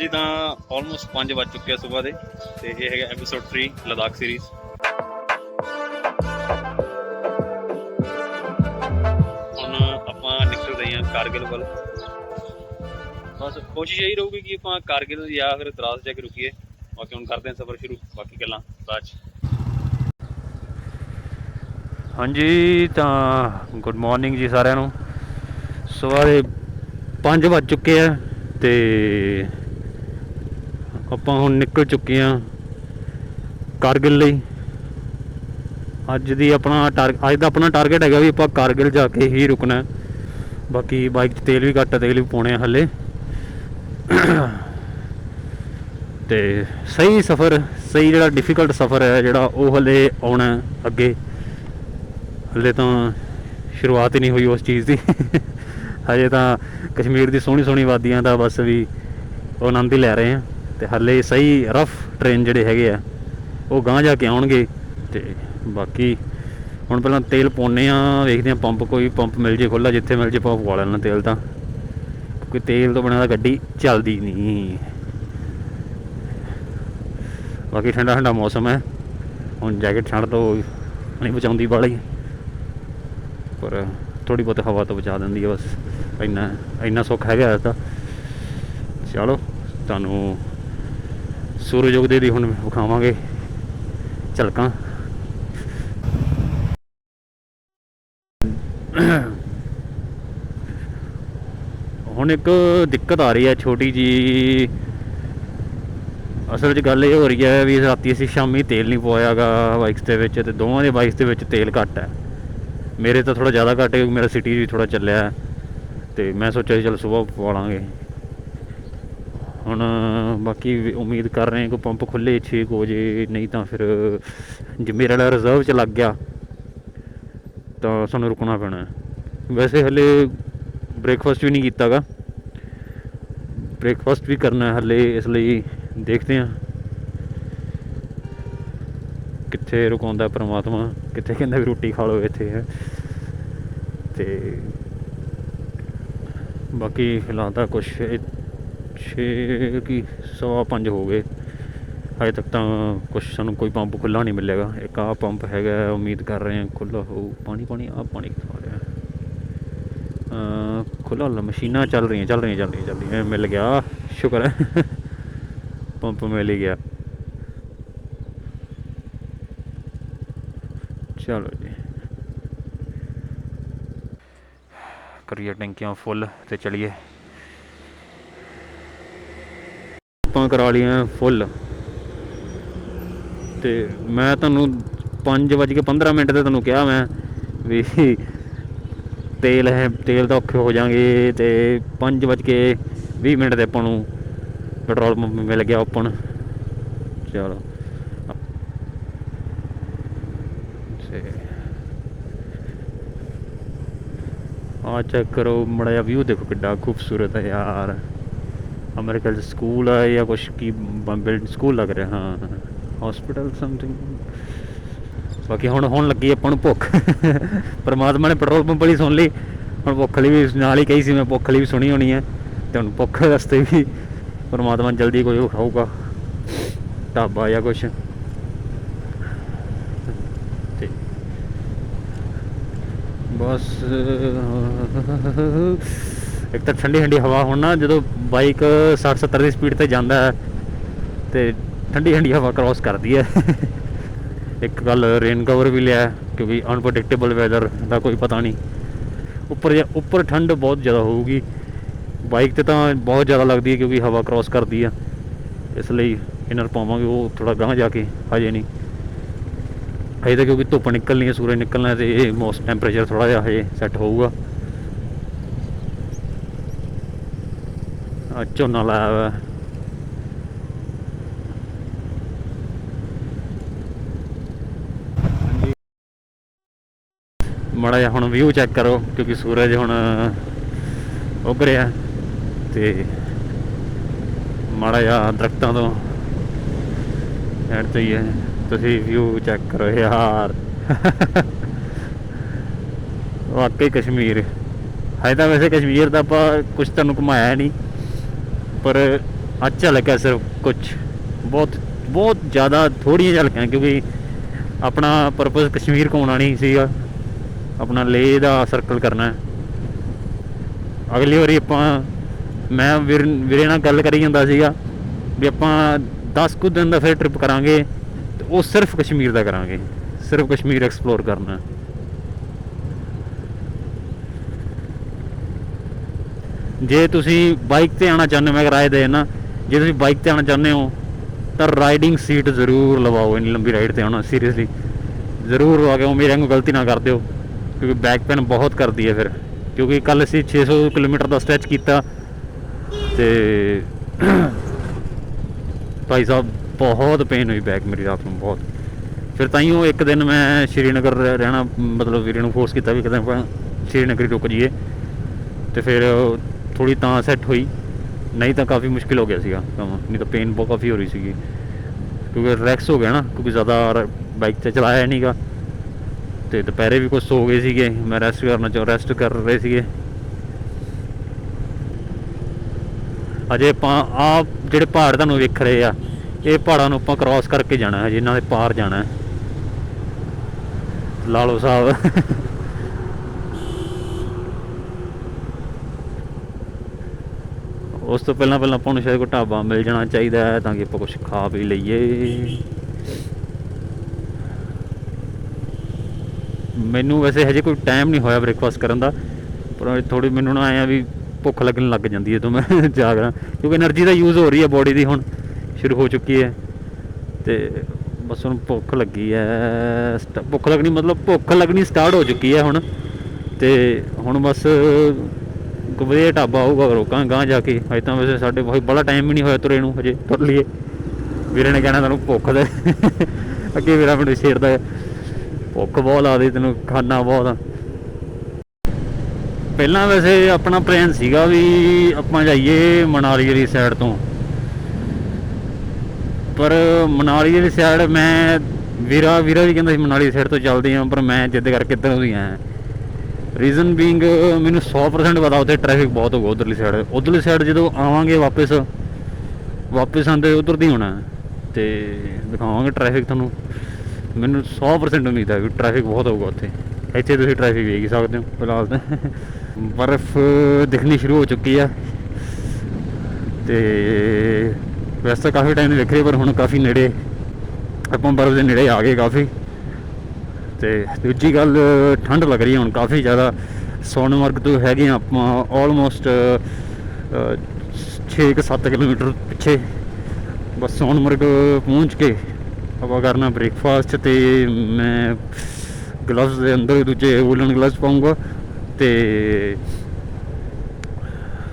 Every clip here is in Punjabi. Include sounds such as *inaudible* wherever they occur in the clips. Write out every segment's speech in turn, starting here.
ਜੀ, ਤਾਂ ਆਲਮੋਸਟ 5 ਵੱਜ ਚੁੱਕੇ ਆ ਸਵੇਰ ਦੇ, ਤੇ ਇਹ ਹੈਗਾ ਐਪੀਸੋਡ 3 ਲਦਾਖ ਸੀਰੀਜ਼ ਹੁਣ ਆਪਾਂ ਨਿਕਲ ਰਹੇ ਹਾਂ ਕਾਰਗਿਲ ਵੱਲ। ਬਸ ਕੋਸ਼ਿਸ਼ ਇਹੀ ਰਹੂਗੀ ਕਿ ਆਪਾਂ ਕਾਰਗਿਲ ਜਾਂ ਫਿਰ ਦਰਾਸ ਜਾ ਕੇ ਰੁਕੀਏ। ਬਾਕੀ ਹੁਣ ਕਰਦੇ ਹਾਂ ਸਫ਼ਰ ਸ਼ੁਰੂ, ਬਾਕੀ ਗੱਲਾਂ, ਬਾਅਦ 'ਚ। ਹਾਂਜੀ, ਤਾਂ ਗੁੱਡ ਮਾਰਨਿੰਗ ਜੀ ਸਾਰਿਆਂ ਨੂੰ। ਸਵੇਰ ਦੇ 5 ਵੱਜ ਚੁੱਕੇ ਆ, ਤੇ ਆਪਾਂ ਹੁਣ ਨਿਕਲ ਚੁੱਕੇ ਆ ਕਾਰਗਿਲ ਲਈ। ਅੱਜ ਦੀ ਆਪਣਾ ਟਾਰ ਅੱਜ ਦਾ ਆਪਣਾ ਟਾਰਗੇਟ ਹੈਗਾ ਵੀ ਆਪਾਂ ਕਾਰਗਿਲ ਜਾ ਕੇ ਹੀ ਰੁਕਣਾ ਬਾਕੀ ਬਾਈਕ 'ਚ ਤੇਲ ਵੀ ਘੱਟ ਆ, ਤੇਲ ਵੀ ਪਾਉਣੇ ਆ ਹੱਲੇ। ਤੇ ਸਹੀ ਸਫ਼ਰ ਸਹੀ ਜਿਹੜਾ ਡਿਫਿਕਲਟ ਸਫ਼ਰ ਹੈ ਜਿਹੜਾ ਉਹ ਹੱਲੇ ਆਉਣਾ ਅੱਗੇ। ਹਲੇ ਤਾਂ ਸ਼ੁਰੂਆਤ ਹੀ ਨਹੀਂ ਹੋਈ ਉਸ ਚੀਜ਼ ਦੀ। ਹਜੇ ਤਾਂ ਕਸ਼ਮੀਰ ਦੀ ਸੋਹਣੀ ਸੋਹਣੀ ਵਾਦੀਆਂ ਦਾ ਬਸ ਵੀ ਉਹ ਆਨੰਦ ਹੀ ਲੈ ਰਹੇ ਆ ਤੇ ਹਲੇ ਸਹੀ ਰਫ ਟ੍ਰੇਨ ਜਿਹੜੇ ਹੈਗੇ ਆ, ਉਹ ਗਾਂਹ ਜਾ ਕੇ ਆਉਣਗੇ ਤੇ ਬਾਕੀ ਹੁਣ ਪਹਿਲਾਂ ਤੇਲ ਪਾਉਣੇ ਆ ਵੇਖਦੇ ਆ ਪੰਪ ਕੋਈ ਪੰਪ ਮਿਲ ਜੇ ਖੁੱਲਾ ਜਿੱਥੇ ਮਿਲ ਜੇ ਪੰਪ ਪਾ ਲੈਣਾ ਤੇਲ ਤਾਂ। ਕਿਉਂਕਿ ਤੇਲ ਤੋਂ ਬਿਨਾਂ ਤਾਂ ਗੱਡੀ ਚੱਲਦੀ ਨਹੀਂ। ਬਾਕੀ ਠੰਡਾ ਠੰਡਾ ਮੌਸਮ ਹੈ। ਹੁਣ ਜੈਕਟ ਛੱਡ ਤੋਂ ਨਹੀਂ ਬਚਾਉਂਦੀ ਬਾਲੀ। ਪਰ ਥੋੜੀ ਬਹੁਤ ਹਵਾ ਤੋਂ ਬਚਾ ਦਿੰਦੀ ਹੈ ਬਸ। ਇੰਨਾ ਇੰਨਾ ਸੁੱਖ ਹੈਗਾ ਇਹ ਤਾਂ ਚਲੋ, ਤੁਹਾਨੂੰ ਸੂਰਜ ਉਗਦੇ ਦੀ ਹੁਣ ਵਿਖਾਵਾਂਗੇ ਝਲਕਾਂ। ਹੁਣ ਇੱਕ ਦਿੱਕਤ ਆ ਰਹੀ ਹੈ ਛੋਟੀ ਜੀ। ਅਸਲ 'ਚ ਗੱਲ ਇਹ ਹੋ ਰਹੀ ਹੈ ਵੀ ਰਾਤੀ ਅਸੀਂ ਸ਼ਾਮੀ ਤੇਲ ਨਹੀਂ ਪਵਾਇਆਗਾ ਬਾਈਕਸ ਦੇ ਵਿੱਚ ਤੇ ਦੋਵਾਂ ਦੇ ਬਾਈਕਸ ਦੇ ਵਿੱਚ ਤੇਲ ਘੱਟ ਹੈ। ਮੇਰੇ ਤਾਂ ਥੋੜਾ ਜ਼ਿਆਦਾ ਘੱਟ ਹੈ ਕਿਉਂਕਿ ਮੇਰਾ ਸਿਟੀ ਵੀ ਥੋੜਾ ਚੱਲਿਆ ਹੈ ਤੇ ਮੈਂ ਸੋਚਿਆ ਸੀ ਚਲ ਸਵੇਰ ਪਵਾ ਲਾਂਗੇ। ਹੁਣ ਬਾਕੀ ਉਮੀਦ ਕਰ ਰਹੇ ਹਾਂ ਕਿ ਪੰਪ ਖੁੱਲੇ 6 ਹੋ ਜੇ ਨਹੀਂ ਤਾਂ ਫਿਰ ਜੇ ਮੇਰੇ ਵਾਲਾ ਰਿਜ਼ਰਵ ਚ ਲੱਗ ਗਿਆ, ਤਾਂ ਸਾਨੂੰ ਰੁਕਣਾ ਪੈਣਾ ਵੈਸੇ ਹਲੇ ਬ੍ਰੇਕਫਾਸਟ ਵੀ ਨਹੀਂ ਕੀਤਾਗਾ। ਬ੍ਰੇਕਫਾਸਟ ਵੀ ਕਰਨਾ ਹੈ ਹਲੇ, ਇਸ ਲਈ ਦੇਖਦੇ ਹਾਂ ਕਿੱਥੇ ਰੁਕਾਉਂਦਾ ਪ੍ਰਮਾਤਮਾ, ਕਿੱਥੇ ਕਹਿੰਦਾ ਵੀ ਰੋਟੀ ਖਾ ਲਓ ਇੱਥੇ, ਹੈ। ਤੇ ਬਾਕੀ ਫਿਲਹਾਲ ਤਾਂ ਕੁਛ 6 ਕੀ ਸਵਾ ਪੰਜ ਹੋ ਗਏ। ਹਜੇ ਤੱਕ ਤਾਂ ਕੁਛ ਸਾਨੂੰ ਕੋਈ ਪੰਪ ਖੁੱਲਾ ਨਹੀਂ ਮਿਲੇਗਾ ਇੱਕ ਆਹ ਪੰਪ ਹੈਗਾ, ਉਮੀਦ ਕਰ ਰਹੇ ਹਾਂ ਖੁੱਲਾ ਹੋਊ। ਪਾਣੀ ਪਾਣੀ ਆ ਪਾਣੀ ਕਿੱਥੋਂ ਰਿਹਾ? ਅ ਖੁੱਲਾ ਲ ਮਸ਼ੀਨਾਂ ਚੱਲ ਰਹੀਆਂ ਚੱਲ ਰਹੀਆਂ ਚੱਲ ਰਹੀਆਂ ਚੱਲ ਰਹੀਆਂ। ਮਿਲ ਗਿਆ, ਸ਼ੁਕਰ ਹੈ। ਪੰਪ ਮਿਲ ਹੀ ਗਿਆ। ਚਲੋ ਜੀ। ਕਰੀਏ ਟੈਂਕੀਆਂ ਫੁੱਲ ਤੇ ਚਲੀਏ। ਆਪਾਂ ਕਰਾ ਲਈਆਂ ਫੁੱਲ। ਤੇ ਮੈਂ ਤੁਹਾਨੂੰ 5:15 ਮਿੰਟ ਤੇ ਤੁਹਾਨੂੰ ਕਿਹਾ ਮੈਂ ਵੀ ਤੇਲ ਹੈ, ਤੇਲ ਤਾਂ ਔਖੇ ਹੋ ਜਾਣਗੇ ਤੇ 5:20 ਮਿੰਟ ਤੇ ਆਪਾਂ ਨੂੰ ਪੈਟਰੋਲ ਪੰਪ ਮਿਲ ਗਿਆ ਓਪਨ। ਚਲੋ। ਤੇ ਆ ਚੈੱਕ ਕਰੋ, ਮੜਾ ਜਿਹਾ ਵਿਊ ਦੇਖੋ ਕਿੱਡਾ ਖੂਬਸੂਰਤ ਹੈ ਯਾਰ। ਅਮਰੀਕਾ ਚ ਸਕੂਲ ਹੈ ਜਾਂ ਕੁਛ ਕੀ ਬਿਲਡ ਸਕੂਲ ਲੱਗ ਰਿਹਾ ਹਾਂ ਹਸਪੀਟਲ ਸਮਥਿੰਗ ਬਾਕੀ ਹੁਣ ਹੁਣ ਲੱਗੀ ਆਪਾਂ ਨੂੰ ਭੁੱਖ ਪਰਮਾਤਮਾ ਨੇ ਪੈਟਰੋਲ ਪੰਪ ਵਾਲੀ ਸੁਣ ਲਈ ਹੁਣ ਭੁੱਖ ਲਈ ਵੀ ਨਾਲ ਹੀ ਕਹੀ ਸੀ ਮੈਂ ਭੁੱਖ ਲਈ ਵੀ ਸੁਣੀ ਹੋਣੀ ਹੈ ਤੇ ਹੁਣ ਭੁੱਖ ਰਸਤੇ ਵੀ ਪਰਮਾਤਮਾ ਜਲਦੀ ਕੋਈ ਖਾਊਗਾ ਢਾਬਾ ਜਾਂ ਕੁਛ ਤੇ ਬਸ ਇੱਕ ਤਾਂ ਠੰਡੀ ਠੰਡੀ ਹਵਾ ਹੁਣ ਨਾ, ਜਦੋਂ ਬਾਈਕ 60 70 ਦੀ ਸਪੀਡ ਤੇ ਜਾਂਦਾ ਹੈ, ਤੇ ਠੰਡੀ ਠੰਡੀ ਹਵਾ ਕ੍ਰਾਸ ਕਰਦੀ ਹੈ। ਇੱਕ ਗੱਲ ਰੇਨ ਕਵਰ ਵੀ ਲਿਆ, ਕਿਉਂਕਿ ਅਨਪ੍ਰੈਡਿਕਟੇਬਲ ਵੈਦਰ ਦਾ ਕੋਈ ਪਤਾ ਨਹੀਂ। ਉੱਪਰ ਜਾ- ਉੱਪਰ ਠੰਡ ਬਹੁਤ ਜ਼ਿਆਦਾ ਹੋਊਗੀ। ਬਾਈਕ ਤੇ ਤਾਂ ਬਹੁਤ ਜ਼ਿਆਦਾ ਲੱਗਦੀ ਹੈ, ਕਿਉਂਕਿ ਹਵਾ ਕ੍ਰਾਸ ਕਰਦੀ ਆ। ਇਸ ਲਈ ਇਨਰ ਪਾਵਾਂਗੇ, ਉਹ ਥੋੜਾ ਗਾਂਹ ਜਾ ਕੇ, ਹਜੇ ਨਹੀਂ। ਹਜੇ ਤਾਂ ਕਿਉਂਕਿ ਧੁੱਪ ਨਿਕਲਣੀ ਹੈ, ਸੂਰਜ ਨਿਕਲਣਾ ਹੈ, ਤੇ ਇਹ ਮੌਸਮ ਟੈਂਪਰੇਚਰ ਥੋੜਾ ਜਿਹਾ ਹਜੇ ਸੈੱਟ ਹੋਊਗਾ। ਆ ਝੋਨਾ ਲਾਇਆ ਹੋਇਆ ਹੈ। ਮਾੜਾ ਜਿਹਾ ਹੁਣ ਵਿਊ ਚੈੱਕ ਕਰੋ, ਕਿਉਂਕਿ ਸੂਰਜ ਹੁਣ ਉੱਗ ਰਿਹਾ। ਤੇ ਮਾੜਾ ਜਿਹਾ ਦਰਖਤਾਂ ਤੋਂ ਸਾਈਡ ਤੇ ਹੀ ਹੈ। ਤੁਸੀਂ ਵਿਊ ਚੈੱਕ ਕਰੋ ਯਾਰ। ਵਾਕਈ ਕਸ਼ਮੀਰ। ਹੈ ਤਾਂ ਵੈਸੇ ਕਸ਼ਮੀਰ ਦਾ ਆਪਾਂ ਕੁਝ ਤੁਹਾਨੂੰ ਘੁਮਾਇਆ ਨਹੀਂ। ਪਰ ਅੱਜ ਝਲਕ ਹੈ ਸਿਰਫ ਕੁਝ ਬਹੁਤ ਬਹੁਤ ਜ਼ਿਆਦਾ ਥੋੜੀਆਂ ਝਲਕਾਂ ਕਿਉਂਕਿ ਆਪਣਾ ਪਰਪਸ ਕਸ਼ਮੀਰ ਘੁੰਮਣਾ ਨਹੀਂ ਸੀਗਾ। ਆਪਣਾ ਲੇਹ ਦਾ ਸਰਕਲ ਕਰਨਾ। ਅਗਲੀ ਵਾਰੀ ਆਪਾਂ, ਮੈਂ ਵੀਰ, ਵੀਰੇ ਨਾਲ ਗੱਲ ਕਰੀ ਜਾਂਦਾ ਸੀਗਾ ਵੀ ਆਪਾਂ 10 ਕੁ ਦਿਨ ਦਾ ਫਿਰ ਟ੍ਰਿਪ ਕਰਾਂਗੇ ਤੇ ਉਹ ਸਿਰਫ ਕਸ਼ਮੀਰ ਦਾ ਕਰਾਂਗੇ। ਸਿਰਫ ਕਸ਼ਮੀਰ ਐਕਸਪਲੋਰ ਕਰਨਾ ਹੈ। ਜੇ ਤੁਸੀਂ ਬਾਈਕ ਤੇ ਆਣਾ ਚਾਹੁੰਦੇ ਹੋ ਮੈਂ ਕਿਰਾਏ ਦੇ ਨਾ ਜੇ ਤੁਸੀਂ ਬਾਈਕ ਤੇ ਆਣਾ ਚਾਹੁੰਦੇ ਹੋ ਤਾਂ ਰਾਈਡਿੰਗ ਸੀਟ ਜ਼ਰੂਰ ਲਵਾਓ ਇੰਨੀ ਲੰਬੀ ਰਾਈਡ ਤੇ ਆਉਣਾ ਸੀਰੀਅਸਲੀ ਜ਼ਰੂਰ ਲਵਾ ਕੇ ਆਓ, ਮੇਰੇ ਵਾਂਗੂ ਗਲਤੀ ਨਾ ਕਰ ਦਿਓ ਕਿਉਂਕਿ ਬੈਕ ਪੇਨ ਬਹੁਤ ਕਰਦੀ ਹੈ ਫਿਰ। ਕਿਉਂਕਿ ਕੱਲ ਅਸੀਂ 600 ਕਿਲੋਮੀਟਰ ਦਾ ਸਟ੍ਰੈਚ ਕੀਤਾ ਤੇ ਭਾਈ ਸਾਹਿਬ ਬਹੁਤ ਪੇਨ ਹੋਈ ਬੈਕ ਮੇਰੀ ਰਾਤ ਨੂੰ ਬਹੁਤ। ਫਿਰ ਤਾਈਓ ਇੱਕ ਦਿਨ ਮੈਂ ਸ਼੍ਰੀਨਗਰ ਰਹਿਣਾ ਮਤਲਬ ਵੀਰੇ ਨੂੰ ਫੋਰਸ ਕੀਤਾ ਵੀ ਕਿਤੇ ਆਪਾਂ ਸ਼੍ਰੀਨਗਰ ਹੀ ਰੁਕ ਜਾਈਏ। ਤੇ ਫਿਰ ਥੋੜੀ ਤਾਂ ਸੈੱਟ ਹੋਈ। ਨਹੀਂ ਤਾਂ ਕਾਫੀ ਮੁਸ਼ਕਿਲ ਹੋ ਗਿਆ ਸੀਗਾ ਕੰਮ। ਨਹੀਂ ਤਾਂ ਪੇਨ ਬਹੁਤ ਕਾਫੀ ਹੋ ਰਹੀ ਸੀਗੀ। ਕਿਉਂਕਿ ਰਿਲੈਕਸ ਹੋ ਗਿਆ ਨਾ, ਕਿਉਂਕਿ ਜ਼ਿਆਦਾ ਬਾਈਕ ਤੇ ਚਲਾਇਆ ਨਹੀਂਗਾ। ਤੇ ਦੁਪਹਿਰੇ ਵੀ ਕੁਝ ਸੋ ਗਏ ਸੀਗੇ। ਮੈਂ ਰੈਸਟ ਕਰਨਾ ਚਾਹ ਰੈਸਟ ਕਰ ਰਹੇ ਸੀਗੇ। ਅਜੇ ਆਪਾਂ ਆ ਜਿਹੜੇ ਪਹਾੜ ਤੁਹਾਨੂੰ ਵੇਖ ਰਹੇ ਆ, ਇਹ ਪਹਾੜਾਂ ਨੂੰ ਆਪਾਂ ਕ੍ਰਾਸ ਕਰਕੇ ਜਾਣਾ ਹੈ, ਜਿਨ੍ਹਾਂ ਦੇ ਪਾਰ ਜਾਣਾ ਹੈ। ਲਾਲੋ ਸਾਹਿਬ। ਉਸ ਤੋਂ ਪਹਿਲਾਂ ਪਹਿਲਾਂ ਆਪਾਂ ਨੂੰ ਸ਼ਾਇਦ ਕੋਈ ਢਾਬਾ ਮਿਲ ਜਾਣਾ ਚਾਹੀਦਾ ਹੈ ਤਾਂ ਕਿ ਆਪਾਂ ਕੁਝ ਖਾ ਵੀ ਲਈਏ। ਮੈਨੂੰ ਵੈਸੇ ਹਜੇ ਕੋਈ ਟਾਈਮ ਨਹੀਂ ਹੋਇਆ ਬ੍ਰੇਕਫਾਸਟ ਕਰਨ ਦਾ, ਪਰ ਥੋੜੀ ਮੈਨੂੰ ਨਾ ਆਇਆ ਵੀ ਭੁੱਖ ਲੱਗਣ ਲੱਗ ਜਾਂਦੀ ਹੈ ਤੋਂ ਮੈਂ *laughs* ਜਾਗ ਜਾਗਣਾ ਕਿਉਂਕਿ એનર્ਜੀ ਦਾ ਯੂਜ਼ ਹੋ ਰਹੀ ਹੈ ਬੋਡੀ ਦੀ ਹੁਣ, ਸ਼ੁਰੂ ਹੋ ਚੁੱਕੀ ਹੈ। ਤੇ ਬਸ ਹੁਣ ਭੁੱਖ ਲੱਗੀ ਹੈ ਭੁੱਖ ਲੱਗਣੀ ਮਤਲਬ ਭੁੱਖ ਲੱਗਣੀ ਸਟਾਰਟ ਹੋ ਚੁੱਕੀ ਹੈ ਹੁਣ। ਤੇ ਹੁਣ ਬਸ ਕੋਈ ਵਧੀਆ ਢਾਬਾ ਹੋਊਗਾ ਰੋਕਾਂ ਗਾਂ ਜਾ ਕੇ ਅਜੇ ਤਾਂ ਵੈਸੇ ਸਾਡੇ ਬਹੁਤ ਬੜਾ ਟਾਈਮ ਵੀ ਨਹੀਂ ਹੋਇਆ ਤੁਰੇ ਨੂੰ ਹਜੇ ਤੁਰ ਲਈਏ। ਵੀਰੇ ਨੇ ਕਹਿਣਾ ਤੁਹਾਨੂੰ ਭੁੱਖ ਦੇ। ਅੱਗੇ ਵੀਰਾ ਮੈਨੂੰ ਛੇੜਦਾ ਹੈ, ਭੁੱਖ ਬਹੁਤ ਲੱਗਦੀ ਤੈਨੂੰ ਖਾਣਾ ਬਹੁਤ। ਆ ਪਹਿਲਾਂ ਵੈਸੇ ਆਪਣਾ ਪਲਾਨ ਸੀਗਾ ਵੀ ਆਪਾਂ ਜਾਈਏ ਮਨਾਲੀ ਵਾਲੀ ਸਾਈਡ ਤੋਂ। ਪਰ ਮਨਾਲੀ ਵਾਲੀ ਸਾਈਡ ਮੈਂ ਵੀਰਾ ਵੀਰਾ ਵੀ ਕਹਿੰਦਾ ਸੀ ਮਨਾਲੀ ਸਾਈਡ ਤੋਂ ਚੱਲਦੇ ਹਾਂ ਪਰ ਮੈਂ ਜਿੱਦ ਕਰਕੇ ਇੱਧਰ ਹੀ ਆਇਆ। ਰੀਜ਼ਨ ਬੀਇੰਗ ਮੈਨੂੰ 100% ਪਤਾ, ਉੱਥੇ ਟ੍ਰੈਫਿਕ ਬਹੁਤ ਹੋਊਗਾ ਉਧਰਲੀ ਸਾਈਡ ਉਧਰਲੀ ਸਾਈਡ ਜਦੋਂ ਆਵਾਂਗੇ ਵਾਪਸ ਵਾਪਸ ਆਂਦੇ ਉਧਰ ਦੀ ਹੋਣਾ ਹੈ। ਤੇ ਦਿਖਾਵਾਂਗੇ ਟ੍ਰੈਫਿਕ ਤੁਹਾਨੂੰ। ਮੈਨੂੰ 100% ਉਮੀਦ ਹੈ ਕਿ ਟ੍ਰੈਫਿਕ ਬਹੁਤ ਹੋਊਗਾ ਉੱਥੇ। ਇੱਥੇ ਤੁਸੀਂ ਟ੍ਰੈਫਿਕ ਵੇਖ ਹੀ ਸਕਦੇ ਹੋ, ਫਿਲਹਾਲ ਤਾਂ। ਬਰਫ਼ ਦਿਖਣੀ ਸ਼ੁਰੂ ਹੋ ਚੁੱਕੀ ਆ। ਤੇ ਵੈਸੇ ਤਾਂ ਕਾਫੀ ਟਾਈਮ ਵੇਖ ਰਹੇ ਪਰ ਹੁਣ ਕਾਫੀ ਨੇੜੇ, ਆਪਾਂ ਬਰਫ਼ ਦੇ ਨੇੜੇ ਆ ਗਏ ਕਾਫੀ। ਤੇ ਦੂਜੀ ਗੱਲ, ਠੰਡ ਲੱਗ ਰਹੀ ਹੈ ਹੁਣ, ਕਾਫੀ ਜ਼ਿਆਦਾ। ਸੋਨਮਰਗ ਤੋਂ ਹੈਗੇ ਹਾਂ ਆਪਾਂ ਆਲਮੋਸਟ 6-7 ਕਿਲੋਮੀਟਰ ਪਿੱਛੇ। ਬਸ ਸੋਨਮਰਗ ਪਹੁੰਚ ਕੇ ਆਪਾਂ ਕਰਨਾ ਬ੍ਰੇਕਫਾਸਟ ਤੇ ਮੈਂ ਗਲਵਸ ਦੇ ਅੰਦਰ ਦੂਜੇ ਵੂਲਨ ਗਲਵਸ ਪਾਉਂਗਾ ਤੇ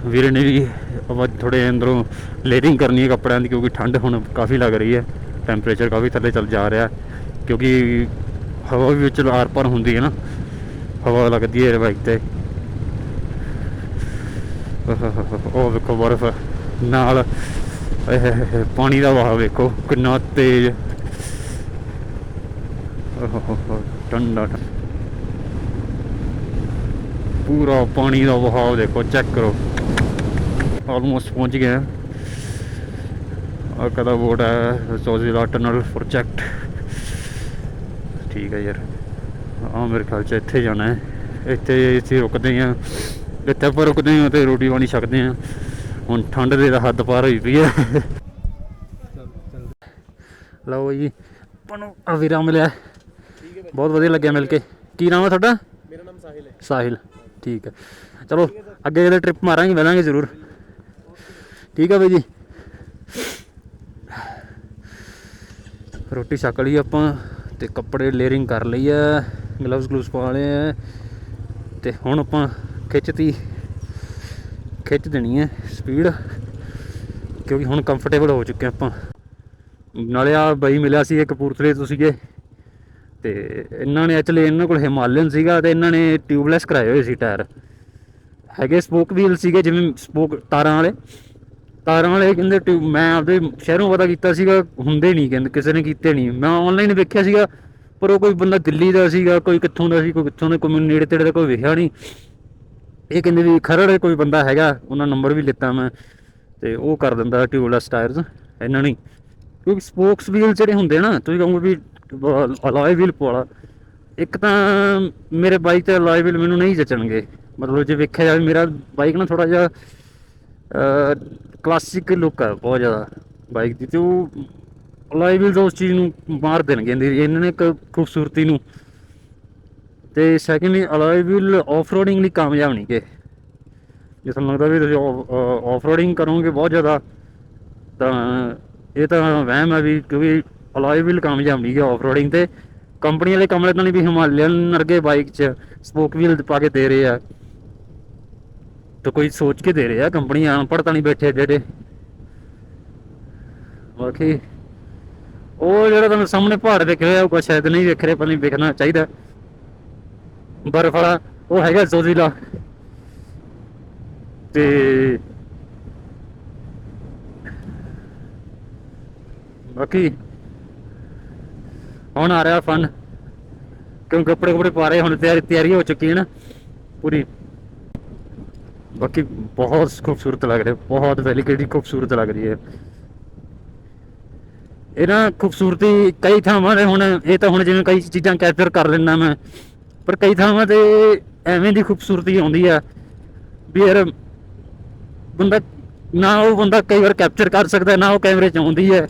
ਵੀਰੇ ਨੇ ਵੀ ਆਪਾਂ ਥੋੜੇ ਅੰਦਰੋਂ ਲੇਅਰਿੰਗ ਕਰਨੀ ਹੈ ਕੱਪੜਿਆਂ ਦੀ ਕਿਉਂਕਿ ਠੰਡ ਹੁਣ ਕਾਫੀ ਲੱਗ ਰਹੀ ਹੈ। ਟੈਂਪਰੇਚਰ ਕਾਫੀ ਥੱਲੇ ਚੱਲ ਜਾ ਰਿਹਾ, ਕਿਉਂਕਿ ਹਵਾ ਵੀ ਵਿੱਚ ਆਰ ਪਾਰ ਹੁੰਦੀ ਹੈ ਨਾ। ਹਵਾ ਲੱਗਦੀ ਹੈ ਬਾਈਕ ਤੇ। ਉਹ ਵੇਖੋ ਬਰਫ਼। ਨਾਲ, ਆਏ ਪਾਣੀ ਦਾ ਵਹਾਅ ਵੇਖੋ, ਕਿੰਨਾ ਤੇਜ਼। ਓਹ ਠੰਡਾ ਪੂਰਾ ਪਾਣੀ ਦਾ ਵਹਾਅ ਦੇਖੋ, ਚੈੱਕ ਕਰੋ। ਆਲਮੋਸਟ ਪਹੁੰਚ ਗਏ ਆ ਕਦਾ ਬੋਰਡ ਹੈ? ਸੋਜ਼ਿਲਾ ਟਨਲ ਪ੍ਰੋਜੈਕਟ ਠੀਕ ਹੈ ਯਾਰ। ਆ ਮੇਰੇ ਖਿਆਲ ਚ ਇੱਥੇ ਜਾਣਾ ਹੈ। ਇੱਥੇ ਅਸੀਂ ਰੁਕਦੇ ਹਾਂ। ਇੱਥੇ ਆਪਾਂ ਰੁਕਦੇ ਹਾਂ ਤੇ ਰੋਟੀ ਪਾਣੀ ਛਕਦੇ ਹਾਂ। ਹੁਣ ਠੰਡ ਦੇ ਤਾਂ ਹੱਦ ਪਾਰ ਹੋਈ ਪਈ ਹੈ ਲਓ ਜੀ ਆਪਾਂ ਨੂੰ ਆ ਵੀਰਾ ਮਿਲਿਆ। ਬਹੁਤ ਵਧੀਆ ਲੱਗਿਆ ਮਿਲ ਕੇ। ਕੀ ਨਾਮ ਹੈ ਤੁਹਾਡਾ? ਮੇਰਾ ਨਾਮ ਸਾਹਿਲ ਹੈ। ਸਾਹਿਲ। ਠੀਕ ਹੈ ਚਲੋ ਅੱਗੇ ਜਦੋਂ ਟ੍ਰਿਪ ਮਾਰਾਂਗੇ ਮਿਲਾਂਗੇ ਜ਼ਰੂਰ। ਠੀਕ ਹੈ ਬਾਈ ਜੀ। ਰੋਟੀ ਛਕ ਲਈ ਆਪਾਂ। ਤੇ ਕੱਪੜੇ ਲੇਅਰਿੰਗ ਕਰ ਲਈ ਆ ਗਲਵਸ ਗਲੂਸ ਪਾ ਲਏ ਆ, ਤੇ ਹੁਣ ਆਪਾਂ ਖਿੱਚਤੀ, ਖਿੱਚ ਦੇਣੀ ਹੈ ਸਪੀਡ ਕਿਉਂਕਿ ਹੁਣ ਕੰਫਰਟੇਬਲ ਹੋ ਚੁੱਕੇ ਆਪਾਂ। ਨਾਲੇ ਆ ਬਾਈ ਮਿਲਿਆ ਸੀ ਇਹ ਕਪੂਰਥਲੇ ਤੋਂ ਸੀਗੇ, ਤੇ ਇਹਨਾਂ ਨੇ ਐਕਚੁਅਲੀ ਇਹਨਾਂ ਕੋਲ ਹਿਮਾਲਯਨ ਸੀਗਾ ਤੇ ਇਹਨਾਂ ਨੇ ਟਿਊਬਲੈਸ ਕਰਾਏ ਹੋਏ ਸੀ ਟਾਇਰ। ਹੈਗੇ ਸਪੋਕ ਵੀਲ ਸੀਗੇ, ਜਿਵੇਂ ਸਪੋਕ ਤਾਰਾਂ ਵਾਲੇ। ਤਾਰਾਂ ਵਾਲੇ ਕਹਿੰਦੇ ਟਿਊਬ ਮੈਂ ਆਪਦੇ ਸ਼ਹਿਰੋਂ ਪਤਾ ਕੀਤਾ ਸੀਗਾ, ਹੁੰਦੇ ਨਹੀਂ ਕਹਿੰਦੇ, ਕਿਸੇ ਨੇ ਕੀਤੇ ਨਹੀਂ। ਮੈਂ ਆਨਲਾਈਨ ਵੇਖਿਆ ਸੀਗਾ, ਪਰ ਉਹ ਕੋਈ ਬੰਦਾ ਦਿੱਲੀ ਦਾ ਸੀਗਾ, ਕੋਈ ਕਿੱਥੋਂ ਦਾ ਸੀ, ਕੋਈ ਕਿੱਥੋਂ ਦਾ, ਕੋਈ ਮੈਨੂੰ ਨੇੜੇ ਤੇੜੇ ਦਾ ਕੋਈ ਵੇਖਿਆ ਨਹੀਂ। ਇਹ ਕਹਿੰਦੇ ਵੀ ਖਰੜ ਕੋਈ ਬੰਦਾ ਹੈਗਾ, ਉਹਨਾਂ ਨੰਬਰ ਵੀ ਲਿੱਤਾ ਮੈਂ, ਤੇ ਉਹ ਕਰ ਦਿੰਦਾ ਟਿਊਬਲੈਸ ਟਾਇਰਸ ਇਹਨਾਂ ਨਹੀਂ। ਕਿਉਂਕਿ ਸਪੋਕਸ ਵੀਲ ਜਿਹੜੇ ਹੁੰਦੇ ਨਾ, ਤੁਸੀਂ ਕਹੋਗੇ ਵੀ ਅਲੋਏ ਵੀਲ ਪਵਾਲਾ ਇੱਕ ਤਾਂ ਮੇਰੇ ਬਾਈਕ ਤੇ ਅਲੋਏ ਵੀਲ ਮੈਨੂੰ ਨਹੀਂ ਜਚਣਗੇ। ਮਤਲਬ ਜੇ ਵੇਖਿਆ ਜਾਵੇ, ਮੇਰਾ ਬਾਈਕ ਨਾ ਥੋੜਾ ਜਿਹਾ ਕਲਾਸਿਕ ਲੁੱਕ ਹੈ ਬਹੁਤ ਜ਼ਿਆਦਾ। ਬਾਈਕ ਦੀ ਤੇ ਉਹ ਅਲੋਏ ਵੀਲ ਉਸ ਚੀਜ਼ ਨੂੰ ਮਾਰ ਦੇਣਗੇ ਇਹਨਾਂ ਨੇ ਇੱਕ ਖੂਬਸੂਰਤੀ ਨੂੰ। ਤੇ ਸੈਕੰਡਲੀ ਅਲੋਏ ਵੀਲ ਰੋਡਿੰਗ ਲਈ ਕਾਮਯਾਬ ਨਹੀਂ ਗਏ। ਜੇ ਤੁਹਾਨੂੰ ਲੱਗਦਾ ਵੀ ਤੁਸੀਂ ਆਫ ਰੋਡਿੰਗ ਕਰੋਗੇ ਬਹੁਤ ਜ਼ਿਆਦਾ, ਤਾਂ ਇਹ ਤਾਂ ਵਹਿਮ ਹੈ ਵੀ ਕਿਉਂਕਿ ਅਲੋਏ ਕਾਮਯਾਬ ਨਹੀਂ ਗੇ ਆਫ ਰੋਡਿੰਗ ਤੇ। ਕੰਪਨੀ ਵਾਲੇ ਕਮਰੇ ਤਾਂ ਨਹੀਂ ਵੀ ਹਿਮਾਲਯਨ ਵਰਗੇ ਬਾਈਕ 'ਚ ਸਪੋਕ ਵੀਲ ਪਾ ਕੇ ਦੇ ਰਹੇ ਆ। ਤਾਂ ਕੋਈ ਸੋਚ ਕੇ ਦੇ ਰਹੇ ਆ ਕੰਪਨੀ ਅਨਪੜ੍ਹ ਤਾਂ ਨਹੀਂ ਬੈਠੇ ਜਿਹੜੇ ਬਾਕੀ ਉਹ ਜਿਹੜਾ ਤੁਹਾਨੂੰ ਸਾਹਮਣੇ ਪਹਾੜ ਦਿਖ ਰਿਹਾ, ਉਹ ਸ਼ਾਇਦ ਨਹੀਂ ਵੇਖ ਰਿਹਾ, ਪਰ ਨਹੀਂ ਵੇਖਣਾ ਚਾਹੀਦਾ। ਬਰਫ ਵਾਲਾ ਉਹ ਹੈਗਾ ਜ਼ੋਜ਼ੀਲਾ। ਤੇ ਬਾਕੀ ਹੁਣ ਆ ਰਿਹਾ ਫਨ ਕਿਉਂ ਕੱਪੜੇ ਕੱਪੜੇ ਪਾ ਰਹੇ, ਹੁਣ ਤਿਆਰੀ ਤਿਆਰੀ ਹੋ ਚੁੱਕੀ ਹੈ ਨਾ, ਪੂਰੀ। ਬਾਕੀ ਬਹੁਤ ਖੂਬਸੂਰਤ ਲੱਗ ਰਿਹਾ, ਬਹੁਤ ਵੈਲੀਕੇਟੀ ਖੂਬਸੂਰਤ ਲੱਗ ਰਹੀ ਹੈ। ਇਹ ਨਾ ਖੂਬਸੂਰਤੀ ਕਈ ਥਾਵਾਂ ਤੇ ਹੁਣ, ਇਹ ਤਾਂ ਹੁਣ ਜਿਵੇਂ ਕਈ ਚੀਜ਼ਾਂ ਕੈਪਚਰ ਕਰ ਲੈਂਦਾ ਮੈਂ, ਪਰ ਕਈ ਥਾਵਾਂ ਤੇ ਐਵੇਂ ਦੀ ਖੂਬਸੂਰਤੀ ਆਉਂਦੀ ਆ ਵੀ ਯਾਰ ਬੰਦਾ ਨਾ ਉਹ ਬੰਦਾ ਕਈ ਵਾਰ ਕੈਪਚਰ ਕਰ ਸਕਦਾ, ਨਾ ਉਹ ਕੈਮਰੇ 'ਚ ਆਉਂਦੀ ਹੈ,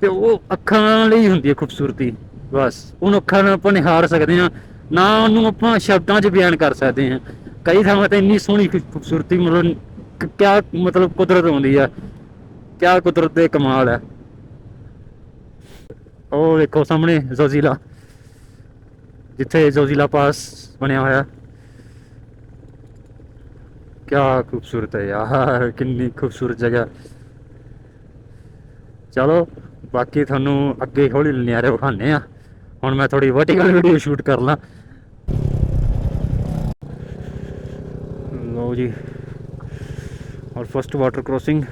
ਤੇ ਉਹ ਅੱਖਾਂ ਲਈ ਹੁੰਦੀ ਹੈ ਖੂਬਸੂਰਤੀ, ਬਸ। ਉਹਨੂੰ ਅੱਖਾਂ ਨਾਲ ਆਪਾਂ ਨਿਹਾਰ ਸਕਦੇ ਹਾਂ, ਨਾ ਉਹਨੂੰ ਆਪਾਂ ਸ਼ਬਦਾਂ 'ਚ ਬਿਆਨ ਕਰ ਸਕਦੇ ਹਾਂ। ਕਈ ਥਾਵਾਂ ਤੇ ਇੰਨੀ ਸੋਹਣੀ ਖੂ- ਖੂਬਸੂਰਤੀ ਮਤਲਬ ਕ- ਕਿਆ ਮਤਲਬ ਕੁਦਰਤ ਆਉਂਦੀ ਆ। ਕਿਆ ਕੁਦਰਤ ਦੇ ਕਮਾਲ ਹੈ ਉਹ ਵੇਖੋ ਸਾਹਮਣੇ ਜ਼ੋਜ਼ੀਲਾ। ਜਿੱਥੇ ਜ਼ੋਜ਼ੀਲਾ ਪਾਸ ਬਣਿਆ ਹੋਇਆ। ਕਿਆ ਖੂਬਸੂਰਤ ਹੈ ਯਾਰ, ਕਿੰਨੀ ਖੂਬਸੂਰਤ ਜਗ੍ਹਾ। ਚਲੋ, ਬਾਕੀ ਤੁਹਾਨੂੰ ਅੱਗੇ ਹੌਲੀ ਨਜ਼ਾਰੇ ਵਿਖਾਣੇ ਆ ਹੁਣ ਮੈਂ ਥੋੜੀ ਵਰਟੀਕਲ ਵੀਡੀਓ ਸ਼ੂਟ ਕਰ ਲਾਂ। ਲਓ ਜੀ। ਔਰ ਫਸਟ ਵਾਟਰ ਕ੍ਰੋਸਿੰਗ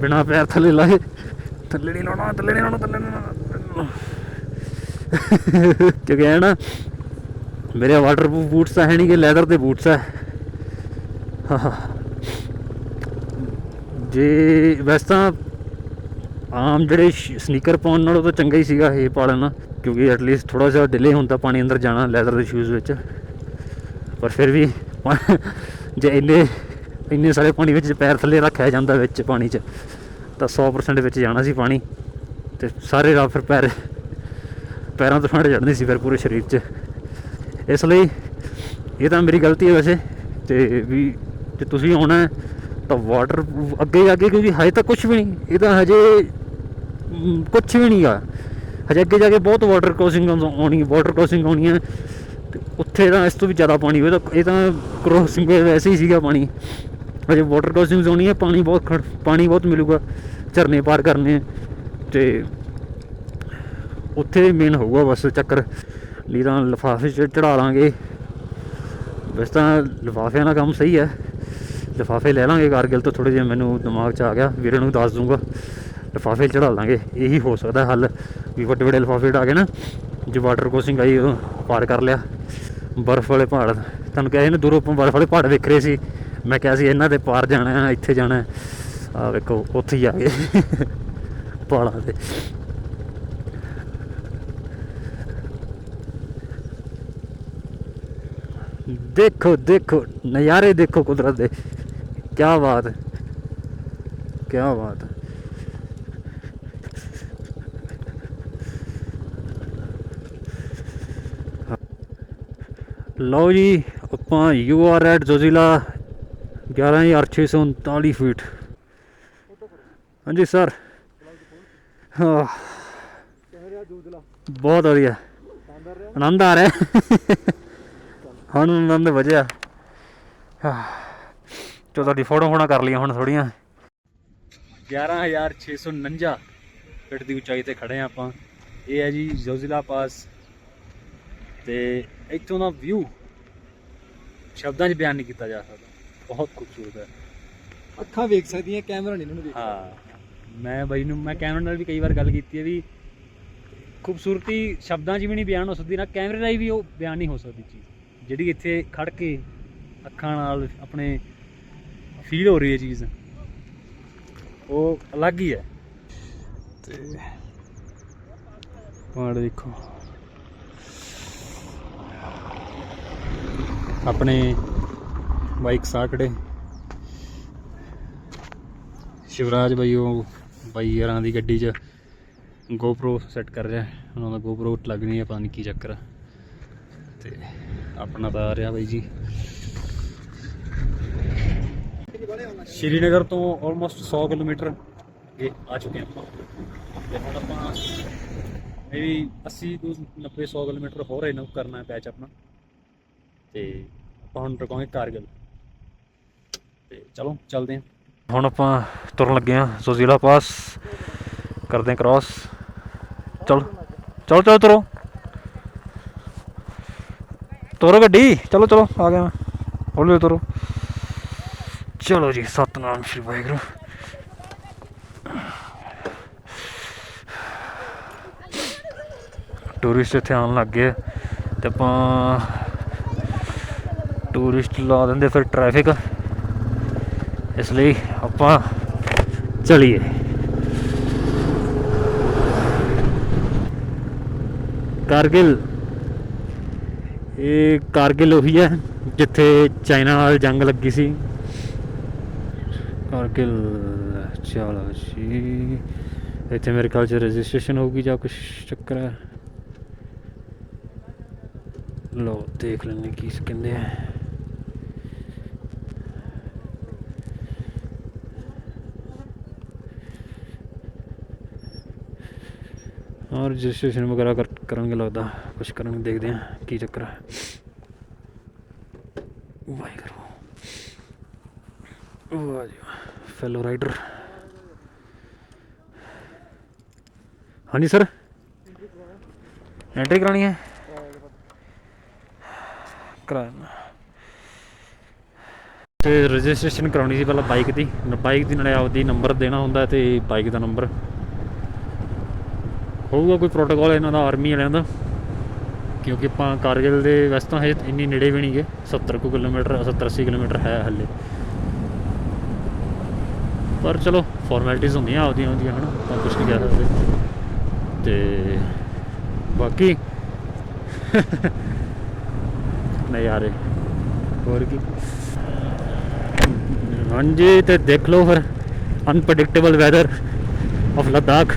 ਬਿਨਾ ਪੈਰ ਥੱਲੇ ਲਾਏ। ਥੱਲੇ ਨਹੀਂ ਲਾਉਣਾ, ਥੱਲੇ ਨਹੀਂ ਲਾਉਣਾ, ਥੱਲੇ ਨਹੀਂ ਲਾਉਣਾ ਕਿਉਂਕਿ ਹੈ ਨਾ ਮੇਰੇ ਵਾਟਰਪ੍ਰੂਫ ਬੂਟਸ ਤਾਂ ਹੈ ਨਹੀਂ ਕਿ ਲੈਦਰ ਦੇ ਬੂਟਸ ਹੈ ਜੇ ਵੈਸੇ ਤਾਂ ਆਮ ਜਿਹੜੇ ਸਨੀਕਰ ਪਾਉਣ ਨਾਲੋਂ ਤਾਂ ਚੰਗਾ ਹੀ ਸੀਗਾ ਇਹ ਪਾ ਲੈਣਾ ਕਿਉਂਕਿ ਐਟਲੀਸਟ ਥੋੜਾ ਜਿਹਾ ਡਿਲੇ ਹੁੰਦਾ ਪਾਣੀ ਅੰਦਰ ਜਾਣਾ ਲੈਦਰ ਦੇ ਸ਼ੂਜ਼ ਵਿੱਚ। ਪਰ ਫਿਰ ਵੀ ਪਾ- ਜੇ ਇੰਨੇ ਇੰਨੇ ਸਾਰੇ ਪਾਣੀ ਵਿੱਚ ਪੈਰ ਥੱਲੇ ਰੱਖਿਆ ਜਾਂਦਾ ਵਿੱਚ ਪਾਣੀ 'ਚ, ਤਾਂ 100% ਵਿੱਚ ਜਾਣਾ ਸੀ ਪਾਣੀ। ਤੇ ਸਾਰੇ ਰਾਹ ਫਿਰ ਪੈਰ ਪੈਰਾਂ ਤੋਂ ਠੰਡ ਚੜ੍ਹਨੀ ਸੀ ਫਿਰ ਪੂਰੇ ਸਰੀਰ 'ਚ। ਇਸ ਲਈ ਇਹ ਤਾਂ ਮੇਰੀ ਗਲਤੀ ਹੈ ਵੈਸੇ। ਤੇ ਵੀ ਜੇ ਤੁਸੀਂ ਆਉਣਾ ਤਾਂ ਵਾਟਰ ਅੱਗੇ ਜਾ ਕੇ ਕਿਉਂਕਿ ਹਜੇ ਤਾਂ ਕੁਝ ਵੀ ਨਹੀਂ। ਇਹ ਤਾਂ ਹਜੇ ਕੁਝ ਵੀ ਨਹੀਂ ਨਹੀਂਗਾ ਹਜੇ ਅੱਗੇ ਜਾ ਕੇ ਬਹੁਤ ਵਾਟਰ ਕ੍ਰੋਸਿੰਗ ਆਉਣੀ ਵਾਟਰ ਕ੍ਰੋਸਿੰਗ ਆਉਣੀ ਹੈ। ਤੇ ਉੱਥੇ ਤਾਂ ਇਸ ਤੋਂ ਵੀ ਜ਼ਿਆਦਾ ਪਾਣੀ ਹੋਵੇ ਤਾਂ ਇਹ ਤਾਂ ਕ੍ਰੋਸਿੰਗ ਵੈਸੇ ਹੀ ਸੀਗਾ ਪਾਣੀ। ਹਜੇ ਵਾਟਰ ਕ੍ਰੋਸਿੰਗ ਆਉਣੀ ਹੈ, ਪਾਣੀ ਬਹੁਤ ਖੜ- ਪਾਣੀ ਬਹੁਤ ਮਿਲੂਗਾ, ਝਰਨੇ ਪਾਰ ਕਰਨੇ। ਹੈ ਤੇ ਉੱਥੇ ਮੇਨ ਹੋਊਗਾ ਬਸ ਚੱਕਰ। ਲਈ ਤਾਂ ਲਿਫਾਫੇ 'ਚ ਚੜਾ ਲਾਂਗੇ। ਵੈਸੇ ਤਾਂ ਲਿਫਾਫਿਆਂ ਦਾ ਕੰਮ ਸਹੀ ਹੈ। ਲਿਫਾਫੇ ਲੈ ਲਾਂਗੇ, ਕਾਰਗਿਲ ਤੋਂ ਥੋੜੇ ਜਿਹਾ ਮੈਨੂੰ ਦਿਮਾਗ 'ਚ ਆ ਗਿਆ। ਵੀਰੇ ਨੂੰ ਦੱਸ ਦੂੰਗਾ। ਲਿਫਾਫੇ ਚੜਾ ਲਾਂਗੇ। ਇਹੀ ਹੋ ਸਕਦਾ ਹੱਲ ਵੀ ਵੱਡੇ ਵੱਡੇ ਲਿਫਾਫੇ ਢਾ ਕੇ ਨਾ ਜੇ ਵਾਟਰ ਕ੍ਰੋਸਿੰਗ ਆਈ ਉਦੋਂ ਪਾਰ ਕਰ ਲਿਆ। ਬਰਫ਼ ਵਾਲੇ ਪਹਾੜ, ਤੁਹਾਨੂੰ ਕਿਹਾ ਸੀ ਨਾ ਦੂਰੋਂ ਆਪਾਂ ਬਰਫ਼ ਵਾਲੇ ਪਹਾੜ ਵੇਖ ਰਹੇ ਸੀ। ਮੈਂ ਕਿਹਾ ਸੀ ਇਹਨਾਂ ਦੇ ਪਾਰ ਜਾਣਾ, ਇੱਥੇ ਜਾਣਾ। ਆ ਵੇਖੋ, ਉੱਥੇ ਹੀ ਆ ਗਏ। ਪਹਾੜਾਂ ਤੇ। ਦੇਖੋ ਦੇਖੋ, ਨਜ਼ਾਰੇ ਦੇਖੋ ਕੁਦਰਤ ਦੇ। ਕੀ ਬਾਤ ਹੈ ਕੀ ਬਾਤ। ਹੈ ਲਓ ਜੀ, ਆਪਾਂ you are at Zojila 11639 feet ਹਾਂਜੀ ਸਰ ਬਹੁਤ ਵਧੀਆ। ਆਨੰਦ ਆ ਰਿਹਾ। ਹੁਣ ਆਨੰਦ ਵਜਿਆ ਚਲੋ ਤੁਹਾਡੀ ਫੋਟੋ ਫੋਣਾ ਕਰ ਲਈਆਂ ਹੁਣ ਥੋੜੀਆਂ 11649 ਫੀਟ ਦੀ ਉਚਾਈ ਤੇ ਖੜੇ ਆ ਆਪਾਂ। ਇਹ ਹੈ ਜੀ ਜ਼ੋਜ਼ਿਲਾ ਪਾਸ ਤੇ ਇੱਥੋਂ ਦਾ ਵਿਊ ਸ਼ਬਦਾਂ 'ਚ ਬਿਆਨ ਨਹੀਂ ਕੀਤਾ ਜਾ ਸਕਦਾ। ਬਹੁਤ ਖੂਬਸੂਰਤ ਹੈ। ਅੱਖਾਂ ਵੇਖ ਸਕਦੀਆਂ ਕੈਮਰਾ ਨਹੀਂ ਇਹਨਾਂ ਵੇਖ ਹਾਂ। ਮੈਂ ਬਾਈ ਨੂੰ ਮੈਂ ਕੈਮਰਾ ਨਾਲ ਵੀ ਕਈ ਵਾਰ ਗੱਲ ਕੀਤੀ ਹੈ ਵੀ ਖੂਬਸੂਰਤੀ ਸ਼ਬਦਾਂ 'ਚ ਵੀ ਨਹੀਂ ਬਿਆਨ ਹੋ ਸਕਦੀ ਨਾ ਕੈਮਰੇ ਰਾਹੀਂ ਵੀ ਉਹ ਬਿਆਨ ਨਹੀਂ ਹੋ ਸਕਦੀ ਚੀਜ਼। ਜਿਹੜੀ ਇੱਥੇ ਖੜ ਕੇ ਅੱਖਾਂ ਨਾਲ ਆਪਣੇ ਫੀਲ ਹੋ ਰਹੀ ਹੈ ਚੀਜ਼ ਉਹ ਅਲੱਗ ਹੀ ਹੈ। ਤੇ ਪਹਾੜ ਦੇਖੋ। ਆਪਣੇ ਬਾਈਕ ਸਾਕੜੇ ਸ਼ਿਵਰਾਜ ਬਾਈ, ਉਹ ਬਾਈ ਯਾਰਾਂ ਦੀ ਗੱਡੀ 'ਚ GoPro ਸੈੱਟ ਕਰ ਰਿਹਾ। ਉਹਨਾਂ ਦਾ GoPro ਲੱਗ ਨਹੀਂ ਹੈ ਪਤਾ ਨਹੀਂ ਕੀ ਚੱਕਰ ਆ। ਤੇ ਆਪਣਾ ਤਾਂ ਆ ਰਿਹਾ ਬਾਈ ਜੀ। ਸ਼੍ਰੀਨਗਰ ਤੋਂ ਆਲਮੋਸਟ 100 ਕਿਲੋਮੀਟਰ ਅੱਗੇ ਆ ਚੁੱਕੇ ਹਾਂ। ਆਪਾਂ ਤੇ ਹੁਣ ਆਪਾਂ ਮੇਬੀ 80 ਤੋਂ 90 100 ਕਿਲੋਮੀਟਰ ਹੋਰ ਇਹਨਾਂ ਕਰਨਾ ਹੈ ਪੈਚ ਆਪਣਾ। ਤੇ ਆਪਾਂ ਹੁਣ ਰੁਕਾਂਗੇ ਕਾਰਗਿਲ ਤੇ ਚਲੋ, ਚੱਲਦੇ ਹਾਂ ਹੁਣ ਆਪਾਂ ਤੁਰਨ ਲੱਗੇ ਹਾਂ ਜ਼ੋਜ਼ੀਲਾ ਪਾਸ, ਕਰਦੇ ਹਾਂ ਕ੍ਰਾਸ ਚਲ, ਚਲੋ ਚਲੋ ਤੁਰੋ। ਤੁਰੋ ਗੱਡੀ, ਚਲੋ ਚਲੋ, ਆ ਗਿਆ ਮੈਂ। ਹੌਲੀ ਤੁਰੋ। ਚਲੋ ਜੀ, ਸਤਨਾਮ ਸ਼੍ਰੀ ਵਾਹਿਗੁਰੂ। ਟੂਰਿਸਟ ਇੱਥੇ ਆਉਣ ਲੱਗ ਗਏ ਤੇ ਆਪਾਂ ਟੂਰਿਸਟ ਲਾ ਦਿੰਦੇ ਫਿਰ ਟ੍ਰੈਫਿਕ ਇਸ ਲਈ ਆਪਾਂ ਚਲੀਏ। ਕਾਰਗਿਲ। ਇਹ ਕਾਰਗਿਲ ਉਹੀ ਹੈ ਜਿੱਥੇ ਚਾਈਨਾ ਨਾਲ ਜੰਗ ਲੱਗੀ ਸੀ। ਕਾਰਗਿਲ, ਚਲੋ ਜੀ। ਇੱਥੇ ਮੇਰੇ ਖਿਆਲ ਚ ਰਜਿਸਟ੍ਰੇਸ਼ਨ ਹੋਊਗੀ ਜਾਂ ਕੁਝ ਚੱਕਰ ਹੈ। ਲੋ ਦੇਖ ਲੈਣੇ ਕੀ ਕਹਿੰਦੇ ਆ। ਔਰ ਰਜਿਸਟ੍ਰੇਸ਼ਨ ਵਗੈਰਾ ਕਰ ਕਰਨਗੇ ਲੱਗਦਾ ਕੁਝ ਕਰਨਗੇ ਦੇਖਦੇ ਆ ਕੀ ਚੱਕਰ ਹੈ। ਵਾਹਿਗੁਰੂ। ਵਾਹ ਜੀ ਫੈਲੋ ਰਾਈਡਰ ਹਾਂਜੀ ਸਰ ਐਂਟਰੀ ਕਰਾਣੀ ਹੈ? ਕਰਾਣਾ ਤੇ ਰਜਿਸਟ੍ਰੇਸ਼ਨ ਕਰਾਉਣੀ ਸੀ ਪਹਿਲਾਂ ਬਾਈਕ ਦੀ। ਬਾਈਕ ਦੀ ਨਾਲੇ ਆਪਦੀ ਨੰਬਰ ਦੇਣਾ ਹੁੰਦਾ ਤੇ ਬਾਈਕ ਦਾ ਨੰਬਰ ਹੋਊਗਾ ਕੋਈ ਪ੍ਰੋਟੋਕਾਲ ਇਹਨਾਂ ਦਾ ਆਰਮੀ ਵਾਲਿਆਂ ਦਾ? ਕਿਉਂਕਿ ਆਪਾਂ ਕਾਰਗਿਲ ਦੇ ਵੈਸੇ ਤਾਂ ਹਜੇ ਇੰਨੀ ਨੇੜੇ ਵੀ ਨਹੀਂ ਗਏ। 70 ਕੁ ਕਿਲੋਮੀਟਰ 70 80 ਕਿਲੋਮੀਟਰ ਹੈ ਹੱਲੇ। ਪਰ ਚਲੋ ਫਾਰਮੈਲਿਟੀਆਂ ਹੁੰਦੀਆਂ ਆਪਦੀਆਂ ਹੁੰਦੀਆਂ, ਹਨਾ? ਤਾਂ ਕੁਝ ਨਹੀਂ ਕਹਿ ਸਕਦੇ। ਤੇ ਬਾਕੀ *laughs* ਨਹੀਂ ਨਜ਼ਾਰੇ ਹੋਰ ਕੀ? ਹਾਂਜੀ, ਤੇ ਦੇਖ ਲਓ ਫਿਰ। ਅਨਪ੍ਰੈਡਿਕਟੇਬਲ ਵੈਦਰ ਆਫ ਲਦਾਖ